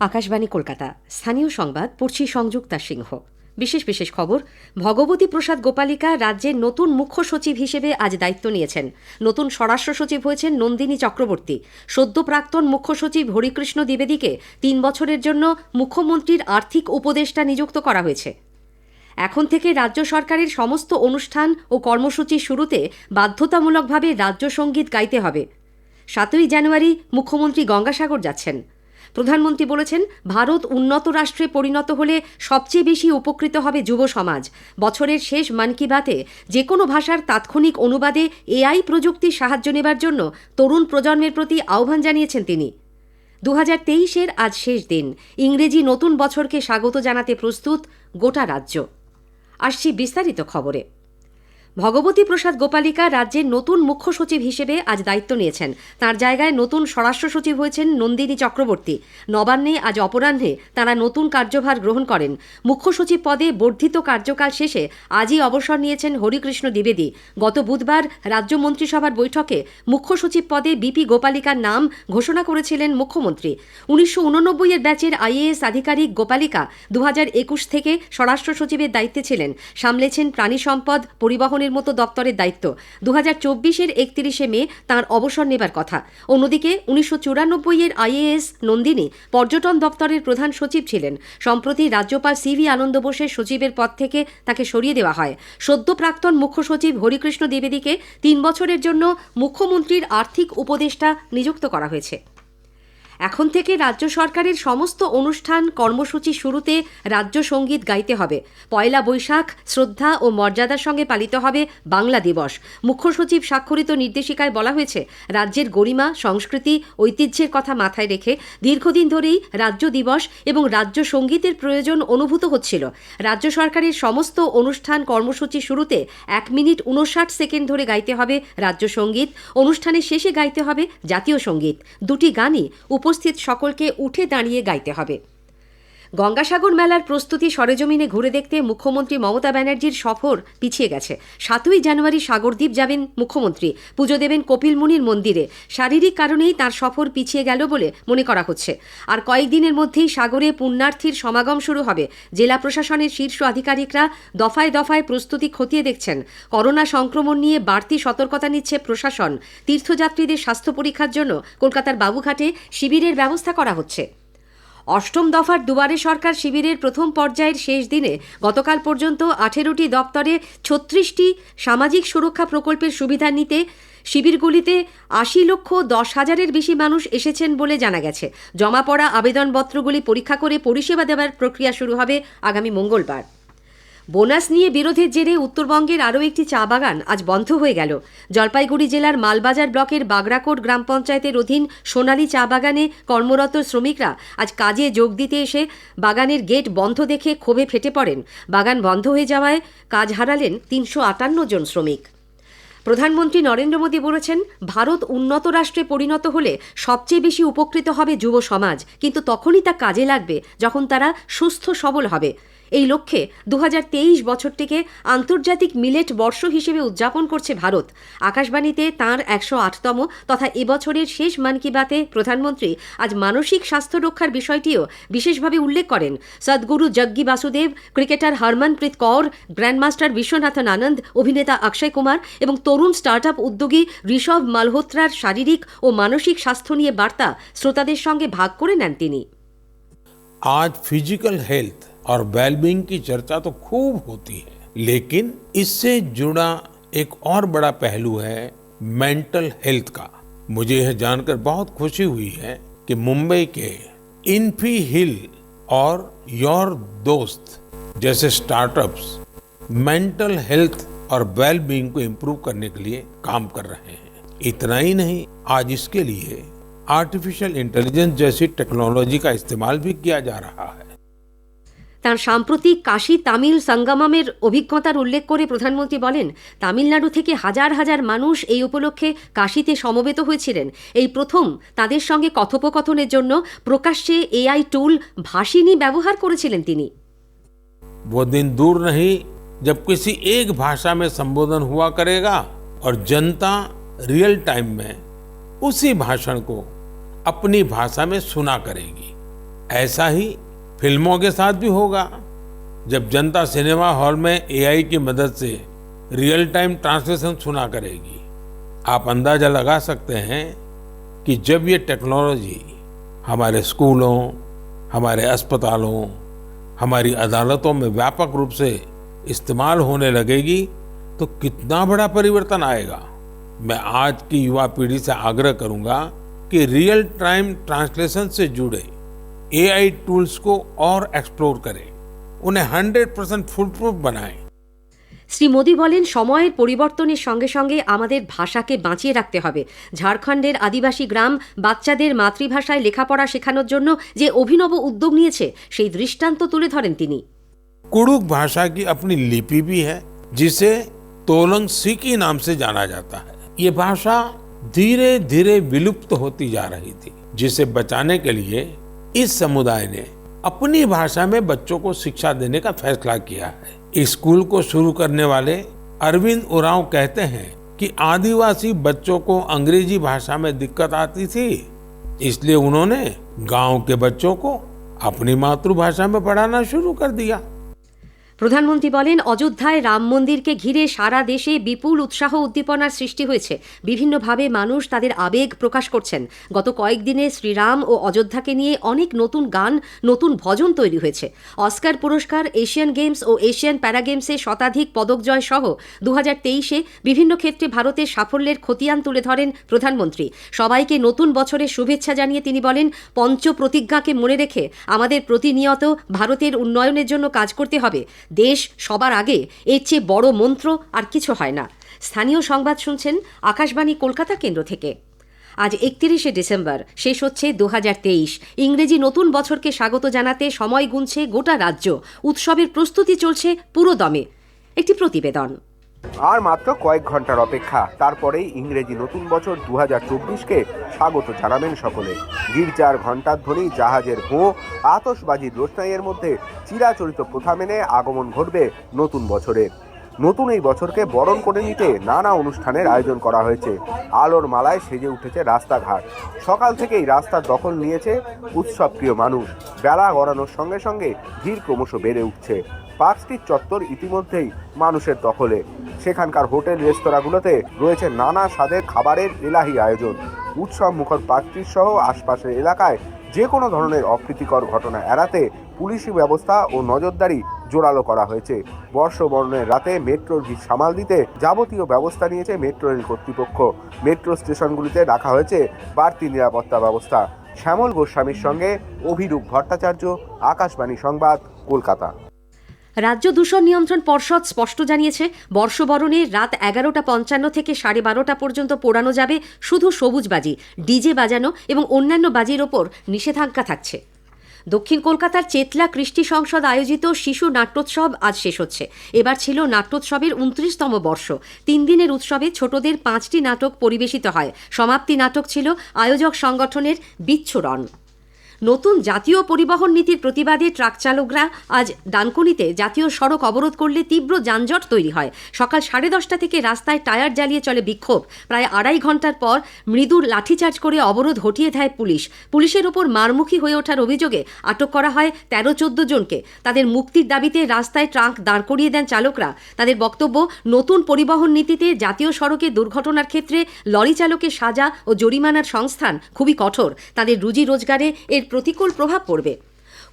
আকাশবাণী, কলকাতা। স্থানীয় সংবাদ, পড়ছি সংযুক্তা সিংহ। বিশেষ বিশেষ খবর, ভগবতী প্রসাদ গোপালিকা রাজ্যের নতুন মুখ্য সচিব হিসেবে আজ দায়িত্ব নিয়েছেন। নতুন স্বরাষ্ট্র সচিব হয়েছেন নন্দিনী চক্রবর্তী। সদ্য প্রাক্তন মুখ্য সচিব হরিকৃষ্ণ দ্বিবেদীকে তিন বছরের জন্য মুখ্যমন্ত্রীর আর্থিক উপদেষ্টা নিযুক্ত করা হয়েছে। এখন থেকে রাজ্য সরকারের সমস্ত অনুষ্ঠান ও কর্মসূচি শুরুতে বাধ্যতামূলকভাবে রাজ্য সংগীত গাইতে হবে। সাতই জানুয়ারি মুখ্যমন্ত্রী গঙ্গাসাগর যাচ্ছেন। প্রধানমন্ত্রী বলেছেন, ভারত উন্নত রাষ্ট্রে পরিণত হলে সবচেয়ে বেশি উপকৃত হবে যুব সমাজ। বছরের শেষ মন কি বাতে যে কোনো ভাষার তাৎক্ষণিক অনুবাদে এআই প্রযুক্তির সাহায্য নেবার জন্য তরুণ প্রজন্মের প্রতি আহ্বান জানিয়েছেন তিনি। দু হাজার তেইশের আজ শেষ দিন। ইংরেজি নতুন বছরকে স্বাগত জানাতে প্রস্তুত গোটা রাজ্য। আসছি বিস্তারিত খবরে। ভগবতী প্রসাদ গোপালিকা রাজ্যের নতুন মুখ্য সচিব হিসেবে আজ দায়িত্ব নিয়েছেন। তার জায়গায় নতুন স্বরাষ্ট্র সচিব হয়েছেন নন্দিনী চক্রবর্তী। নবান্নে আজ অপরাহ্নে তারা নতুন কার্যভার গ্রহণ করেন। মুখ্য সচিব পদে বর্ধিত কার্যকাল শেষে আজই অবসর নিয়েছেন হরিকৃষ্ণ দ্বিবেদী। গত বুধবার রাজ্য মন্ত্রিসভার বৈঠকে মুখ্য সচিব পদে বিপি গোপালিকার নাম ঘোষণা করেছিলেন মুখ্যমন্ত্রী। উনিশশো উননব্বই এর ব্যাচের আইএএস আধিকারিক গোপালিকা দু থেকে স্বরাষ্ট্র সচিবের দায়িত্বে ছিলেন। সামলেছেন প্রাণী সম্পদ, পরিবহনের মতো দপ্তরের দায়িত্ব। দু হাজার চব্বিশের একত্রিশে মে তাঁর অবসর নেবার কথা। অন্যদিকে, উনিশশো চুরানব্বই এর আইএএস নন্দিনী পর্যটন দপ্তরের প্রধান সচিব ছিলেন। সম্প্রতি রাজ্যপাল সিভি আনন্দ বোসের সচিবের পদ থেকে তাকে সরিয়ে দেওয়া হয়। সদ্য প্রাক্তন মুখ্য সচিব হরিকৃষ্ণ দ্বিবেদীকে তিন বছরের জন্য মুখ্যমন্ত্রীর আর্থিক উপদেষ্টা নিযুক্ত করা হয়েছে। এখন থেকে রাজ্য সরকারের সমস্ত অনুষ্ঠান কর্মসূচি শুরুতে রাজ্য সংগীত গাইতে হবে। পয়লা বৈশাখ শ্রদ্ধা ও মর্যাদার সঙ্গে পালিত হবে বাংলা দিবস। মুখ্য সচিব স্বাক্ষরিত নির্দেশিকায় বলা হয়েছে, রাজ্যের গরিমা, সংস্কৃতি, ঐতিহ্যের কথা মাথায় রেখে দীর্ঘদিন ধরেই রাজ্য দিবস এবং রাজ্য সঙ্গীতের প্রয়োজন অনুভূত হচ্ছিল। রাজ্য সরকারের সমস্ত অনুষ্ঠান কর্মসূচি শুরুতে এক মিনিট উনষাট সেকেন্ড ধরে গাইতে হবে রাজ্য সংগীত। অনুষ্ঠানের শেষে গাইতে হবে জাতীয় সংগীত। দুটি গানই উপস্থিত সকলকে উঠে দাঁড়িয়ে গাইতে হবে। গঙ্গাসাগর মেলার প্রস্তুতি সরেজমিনে ঘুরে দেখতে মুখ্যমন্ত্রী মমতা ব্যানার্জির সফর পিছিয়ে গেছে। সাতই জানুয়ারি সাগরদ্বীপ যাবেন মুখ্যমন্ত্রী। পুজো দেবেন কপিলমুনির মন্দিরে। শারীরিক কারণেই তার সফর পিছিয়ে গেল বলে মনে করা হচ্ছে। আর কয়েকদিনের মধ্যেই সাগরে পুণ্যার্থীর সমাগম শুরু হবে। জেলা প্রশাসনের শীর্ষ আধিকারিকরা দফায় দফায় প্রস্তুতি খতিয়ে দেখছেন। করোনা সংক্রমণ নিয়ে বাড়তি সতর্কতা নিচ্ছে প্রশাসন। তীর্থযাত্রীদের স্বাস্থ্য পরীক্ষার জন্য কলকাতার বাবুঘাটে শিবিরের ব্যবস্থা করা হচ্ছে। অষ্টম দফার দুবারে সরকার শিবিরের প্রথম পর্যায়ের শেষ দিনে গতকাল পর্যন্ত আঠেরোটি দপ্তরে ছত্রিশটি সামাজিক সুরক্ষা প্রকল্পের সুবিধা নিতে শিবিরগুলিতে আশি লক্ষ দশ হাজারের বেশি মানুষ এসেছেন বলে জানা গেছে। জমা পড়া আবেদনপত্রগুলি পরীক্ষা করে পরিষেবা দেওয়ার প্রক্রিয়া শুরু হবে আগামী মঙ্গলবার। বোনাস নিয়ে বিরোধের জেরে উত্তরবঙ্গের আরও একটি চা বাগান আজ বন্ধ হয়ে গেল। জলপাইগুড়ি জেলার মালবাজার ব্লকের বাগরাকোট গ্রাম পঞ্চায়েতের অধীন সোনালী চা বাগানে কর্মরত শ্রমিকরা আজ কাজে যোগ দিতে এসে বাগানের গেট বন্ধ দেখে ক্ষোভে ফেটে পড়েন। বাগান বন্ধ হয়ে যাওয়ায় কাজ হারালেন তিনশো আটান্ন জন শ্রমিক। প্রধানমন্ত্রী নরেন্দ্র মোদী বলেছেন, ভারত উন্নত রাষ্ট্রে পরিণত হলে সবচেয়ে বেশি উপকৃত হবে যুব সমাজ। কিন্তু তখনই তা কাজে লাগবে যখন তারা সুস্থ সবল হবে। এই লক্ষ্যে দু হাজার তেইশ বছরটিকে আন্তর্জাতিক মিলেট বর্ষ হিসেবে উদযাপন করছে ভারত। আকাশবাণীতে তাঁর একশো আটতম তথা এবছরের শেষ মান কি বাতে প্রধানমন্ত্রী আজ মানসিক স্বাস্থ্য রক্ষার বিষয়টিও বিশেষভাবে উল্লেখ করেন। সদ্গুরু জগ্গি বাসুদেব, ক্রিকেটার হরমনপ্রীত কৌর, গ্র্যান্ডমাস্টার বিশ্বনাথন আনন্দ, অভিনেতা অক্ষয় কুমার এবং তরুণ স্টার্ট আপ উদ্যোগী ঋষভ মালহোত্রার শারীরিক ও মানসিক স্বাস্থ্য নিয়ে বার্তা শ্রোতাদের সঙ্গে ভাগ করে নেন তিনি। আজ ফিজিক্যাল হেলথ और वेलबींग की चर्चा तो खूब होती है। लेकिन इससे जुड़ा एक और बड़ा पहलू है मेंटल हेल्थ का। मुझे यह जानकर बहुत खुशी हुई है कि मुंबई के इन्फी हिल और योर दोस्त जैसे स्टार्टअप्स मेंटल हेल्थ और वेलबींग को इम्प्रूव करने के लिए काम कर रहे हैं। इतना ही नहीं, आज इसके लिए आर्टिफिशियल इंटेलिजेंस जैसी टेक्नोलॉजी का इस्तेमाल भी किया जा रहा है। তার সাম্প্রতিক কাশী তামিল সঙ্গমমের অভিজ্ঞতার উল্লেখ করে প্রধানমন্ত্রী বলেন তামিলনাড়ু থেকে হাজার হাজার মানুষ এই উপলক্ষে কাশীতে সমবেত হয়েছিলেন এই প্রথম তাদের সঙ্গে কথোপকথনের জন্য প্রকাশ্যে এআই টুল ভাষিনী ব্যবহার করেছিলেন তিনি वो दिन दूर नहीं जब किसी एक भाषा में संबोधन हुआ करेगा और जनता रियल टाइम में उसी भाषण को अपनी भाषा में सुना करेगी ऐसा ही फ़िल्मों के साथ भी होगा। जब जनता सिनेमा हॉल में एआई की मदद से रियल टाइम ट्रांसलेशन सुना करेगी, आप अंदाज़ा लगा सकते हैं कि जब ये टेक्नोलॉजी हमारे स्कूलों, हमारे अस्पतालों, हमारी अदालतों में व्यापक रूप से इस्तेमाल होने लगेगी तो कितना बड़ा परिवर्तन आएगा। मैं आज की युवा पीढ़ी से आग्रह करूँगा कि रियल टाइम ट्रांसलेशन से जुड़े। एआई टूल्स को और एक्सप्लोर करें उन्हें 100% परसेंट फुल प्रूफ बनाएं শ্রী মোদী বলেন সময়ের পরিবর্তনের সঙ্গে সঙ্গে আমাদের ভাষাকে বাঁচিয়ে রাখতে হবে ঝাড়খণ্ডের আদিবাসী গ্রাম বাচ্চাদের মাতৃভাষায় লেখাপড়া শেখানোর জন্য যে অভিনব উদ্যোগ নিয়েছে সেই দৃষ্টান্ত তুলে ধরেন তিনি कुड़ुक भाषा की अपनी लिपि भी है जिसे तोलंग सिकी नाम से जाना जाता है ये भाषा धीरे धीरे विलुप्त होती जा रही थी जिसे बचाने के लिए इस समुदाय ने अपनी भाषा में बच्चों को शिक्षा देने का फैसला किया है। स्कूल को शुरू करने वाले अरविंद उरांव कहते हैं कि आदिवासी बच्चों को अंग्रेज़ी भाषा में दिक्कत आती थी, इसलिए उन्होंने गाँव के बच्चों को अपनी मातृभाषा में पढ़ाना शुरू कर दिया। প্রধানমন্ত্রী বলেন, অযোধ্যায় রাম মন্দিরকে ঘিরে সারা দেশে বিপুল উৎসাহ উদ্দীপনার সৃষ্টি হয়েছে। বিভিন্নভাবে মানুষ তাদের আবেগ প্রকাশ করছেন। গত কয়েকদিনে শ্রীরাম ও অযোধ্যাকে নিয়ে অনেক নতুন গান, নতুন ভজন তৈরি হয়েছে। অস্কার পুরস্কার, এশিয়ান গেমস ও এশিয়ান প্যারা গেমসে শতাধিক পদক জয় সহ দু তেইশে বিভিন্ন ক্ষেত্রে ভারতের সাফল্যের খতিয়ান তুলে ধরেন প্রধানমন্ত্রী। সবাইকে নতুন বছরের শুভেচ্ছা জানিয়ে তিনি বলেন পঞ্চ প্রতিজ্ঞাকে মনে রেখে আমাদের প্রতিনিয়ত ভারতের উন্নয়নের জন্য কাজ করতে হবে। দেশ সবার আগে এর চেয়ে বড় মন্ত্র আর কিছু হয় না। স্থানীয় সংবাদ শুনছেন আকাশবাণী কলকাতা কেন্দ্র থেকে। আজ একত্রিশে ডিসেম্বর, শেষ হচ্ছে দু হাজার তেইশ। ইংরেজি নতুন বছরকে স্বাগত জানাতে সময় গুনছে গোটা রাজ্য। উৎসবের প্রস্তুতি চলছে পুরো দমে একটি প্রতিবেদন। আর মাত্র কয়েক ঘণ্টার অপেক্ষা। তারপরেই ইংরেজি নতুন বছর দু হাজার চব্বিশকে স্বাগত জানাবেন সকলে। গির্জার ঘণ্টার ধ্বনি, জাহাজের ভোঁ আতসবাজির রোশনাইয়ের মধ্যে চিরাচরিত প্রথা মেনে আগমন ঘটবে নতুন বছরের নতুন এই বছরকে বরণ করে নিতে নানা অনুষ্ঠানের আয়োজন করা হয়েছে। আলোর মালায় সেজে উঠেছে রাস্তাঘাট। সকাল থেকেই রাস্তার দখল নিয়েছে উৎসবপ্রিয় মানুষ। বেলা গড়ানোর সঙ্গে সঙ্গে ভিড় ক্রমশ বেড়ে উঠছে। পার্ক চত্বর ইতিমধ্যেই মানুষের দখলে। সেখানকার হোটেল রেস্তোরাঁগুলোতে রয়েছে নানা স্বাদের খাবারের এলাহি আয়োজন। উৎসব মুখর পার্ক সহ আশপাশের এলাকায় যে কোনো ধরনের অপ্রীতিকর ঘটনা এড়াতে পুলিশি ব্যবস্থা ও নজরদারি জোরালো করা হয়েছে। বর্ষবরণের রাতে মেট্রোর ভিড় সামাল দিতে যাবতীয় ব্যবস্থা নিয়েছে মেট্রো রেল কর্তৃপক্ষ। মেট্রো স্টেশনগুলিতে রাখা হয়েছে বাড়তি নিরাপত্তা ব্যবস্থা। শ্যামল গোস্বামীর সঙ্গে অভিরূপ ভট্টাচার্য, আকাশবাণী সংবাদ, কলকাতা। রাজ্য দূষণ নিয়ন্ত্রণ পর্ষদ স্পষ্ট জানিয়েছে, বর্ষবরণে রাত এগারোটা পঞ্চান্ন থেকে সাড়ে বারোটা পর্যন্ত পোড়ানো যাবে শুধু সবুজ বাজি ডিজে বাজানো এবং অন্যান্য বাজির ওপর নিষেধাজ্ঞা থাকছে। দক্ষিণ কলকাতার চেতলা কৃষ্টি সংসদ আয়োজিত শিশু নাট্যোৎসব আজ শেষ হচ্ছে। এবার ছিল নাট্যোৎসবের উনত্রিশতম বর্ষ। তিন দিনের উৎসবে ছোটদের পাঁচটি নাটক পরিবেশিত হয়। সমাপ্তি নাটক ছিল আয়োজক সংগঠনের বিচ্ছুরণ। নতুন জাতীয় পরিবহন নীতির প্রতিবাদে ট্রাক চালকরা আজ ডানকুনিতে জাতীয় সড়ক অবরোধ করলে তীব্র যানজট তৈরি হয়। সকাল সাড়ে দশটা থেকে রাস্তায় টায়ার জ্বালিয়ে চলে বিক্ষোভ। প্রায় আড়াই ঘণ্টার পর মৃদুর লাঠিচার্জ করে অবরোধ হটিয়ে দেয় পুলিশ। পুলিশের ওপর মারমুখী হয়ে ওঠার অভিযোগে আটক করা হয় তেরো চোদ্দ জনকে। তাদের মুক্তির দাবিতে রাস্তায় ট্রাক দাঁড় করিয়ে দেন চালকরা। তাদের বক্তব্য, নতুন পরিবহন নীতিতে জাতীয় সড়কে দুর্ঘটনার ক্ষেত্রে লরি চালকের সাজা ও জরিমানার সংস্থান খুবই কঠোর। তাদের রুজি রোজগারে এর প্রতিকূল প্রভাব পড়বে।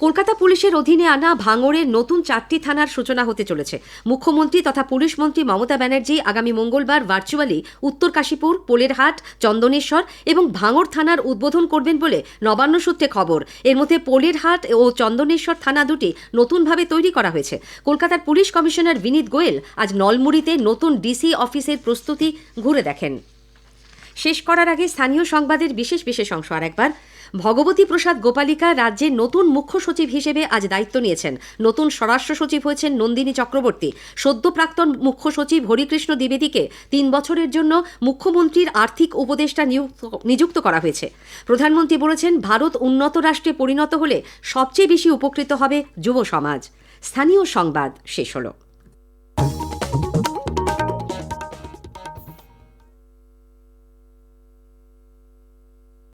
কলকাতা পুলিশের অধীনে আনা ভাঙড়ের নতুন চারটি থানার সূচনা হতে চলেছে। মুখ্যমন্ত্রী তথা পুলিশ মন্ত্রী মমতা ব্যানার্জি আগামী মঙ্গলবার ভার্চুয়ালি উত্তর কাশীপুর, পোলেরহাট, চন্দনেশ্বর এবং ভাঙড় থানার উদ্বোধন করবেন বলে নবান্ন সূত্রে খবর। এর মধ্যে পোলেরহাট ও চন্দনেশ্বর থানা দুটি নতুনভাবে তৈরি করা হয়েছে। কলকাতার পুলিশ কমিশনার বিনীত গোয়েল আজ নলমুড়িতে নতুন ডিসি অফিসের প্রস্তুতি ঘুরে দেখেন। শেষ করার আগে স্থানীয় সংবাদের বিশেষ বিশেষ অংশ আর একবার ভগবতী প্রসাদ গোপালিকা রাজ্যের নতুন মুখ্য সচিব হিসেবে আজ দায়িত্ব নিয়েছেন। নতুন স্বরাষ্ট্র সচিব হয়েছেন নন্দিনী চক্রবর্তী। সদ্য প্রাক্তন মুখ্য সচিব হরিকৃষ্ণ দ্বিবেদীকে তিন বছরের জন্য মুখ্যমন্ত্রীর আর্থিক উপদেষ্টা নিযুক্ত করা হয়েছে। প্রধানমন্ত্রী বলেছেন, ভারত উন্নত রাষ্ট্রে পরিণত হলে সবচেয়ে বেশি উপকৃত হবে যুব সমাজ। স্থানীয় সংবাদ শেষ হলো।